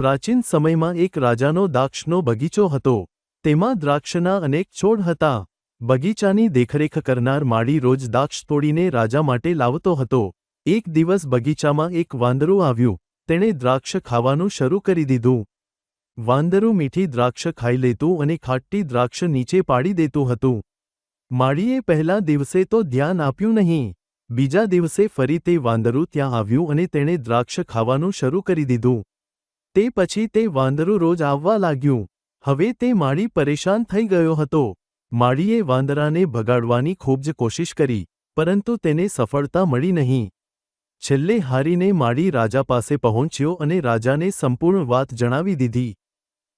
પ્રાચીન સમયમાં એક રાજાનો દાક્ષનો બગીચો હતો. તેમાં દ્રાક્ષના અનેક છોડ હતા. બગીચાની દેખરેખ કરનાર માળી રોજ દાક્ષ તોડીને રાજા માટે લાવતો હતો. એક દિવસ બગીચામાં એક વાંદરું આવ્યું. તેણે દ્રાક્ષ ખાવાનું શરૂ કરી દીધું. વાંદરું મીઠી દ્રાક્ષ ખાઈ લેતું અને ખાટી દ્રાક્ષ નીચે પાડી દેતું હતું. માળીએ પહેલા દિવસે તો ધ્યાન આપ્યું નહીં. બીજા દિવસે ફરી તે વાંદરું ત્યાં આવ્યું અને તેણે દ્રાક્ષ ખાવાનું શરૂ કરી દીધું. તે પછી તે વાંદરું રોજ આવવા લાગ્યું. હવે તે માળી પરેશાન થઈ ગયો હતો. માળીએ વાંદરાને ભગાડવાની ખૂબ જ કોશિશ કરી, પરંતુ તેને સફળતા મળી નહીં. છેલ્લે હારીને માળી રાજા પાસે પહોંચ્યો અને રાજાને સંપૂર્ણ વાત જણાવી દીધી.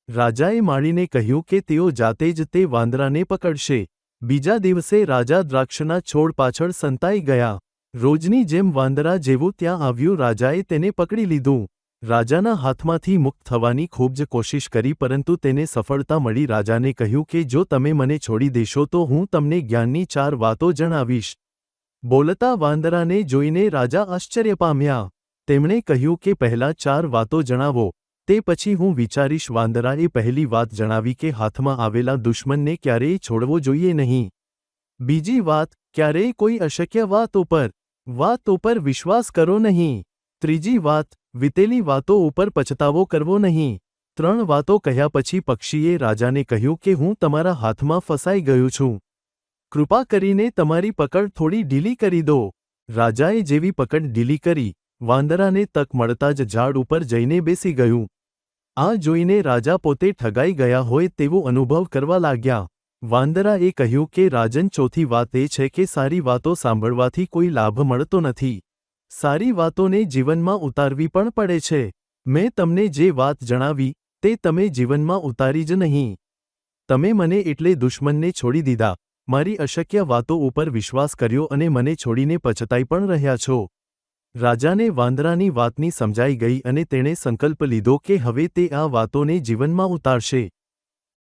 રાજાએ માળીને કહ્યું કે તેઓ જાતે જ તે વાંદરાને પકડશે. બીજા દિવસે રાજા દ્રાક્ષના છોડ પાછળ સંતાઈ ગયા. રોજની જેમ વાંદરા જેવું ત્યાં આવ્યું, રાજાએ તેને પકડી લીધું. રાજાના હાથમાંથી મુક્ત થવાની ખૂબ જ કોશિશ કરી પરંતુ તેને સફળતા મળી. રાજાને કહ્યું કે, જો તમે મને છોડી દેશો તો હું તમને જ્ઞાનની ચાર વાતો જણાવીશ. બોલતા વાંદરાને જોઈને રાજા આશ્ચર્ય પામ્યા. તેમણે કહ્યું કે, પહેલા ચાર વાતો જણાવો. તે પછી હું વિચારીશ. વાંદરાએ પહેલી વાત જણાવી કે, હાથમાં આવેલા દુશ્મનને ક્યારેય છોડવો જોઈએ નહીં. બીજી વાત, ક્યારેય કોઈ અશક્ય વાત ઉપર વાત ઉપર વિશ્વાસ કરો નહીં. ત્રીજી વાત, વિતેલી વાતો ઉપર પછતાવો કરવો નહીં. ત્રણ વાતો કહ્યા પછી પક્ષીએ રાજાને કહ્યું કે હું તમારા હાથમાં ફસાઈ ગયું છું. કૃપા કરીને તમારી પકડ થોડી ઢીલી કરી દો. રાજાએ જેવી પકડ ઢીલી કરી, વાંદરાને તક મળતા જ ઝાડ ઉપર જઈને બેસી ગયું. આ જોઈને રાજા પોતે ઠગાઈ ગયા હોય તેવો અનુભવ કરવા લાગ્યા. વાંદરાએ કહ્યું કે રાજન ચોથી વાત એ છે કે સારી વાતો સાંભળવાથી કોઈ લાભ મળતો નથી. સારી વાતોને જીવનમાં ઉતારવી પણ પડે છે. મેં તમને જે વાત જણાવી, તે તમે જીવનમાં ઉતારી જ નહીં. તમે મને એટલે દુશ્મનને છોડી દીધા. મારી અશક્ય વાતો ઉપર વિશ્વાસ કર્યો અને મને છોડીને પછતાઈ પણ રહ્યા છો. રાજાને વાંદરાની વાતની સમજાઈ ગઈ અને તેણે સંકલ્પ લીધો કે હવે તે આ વાતોને જીવનમાં ઉતારશે.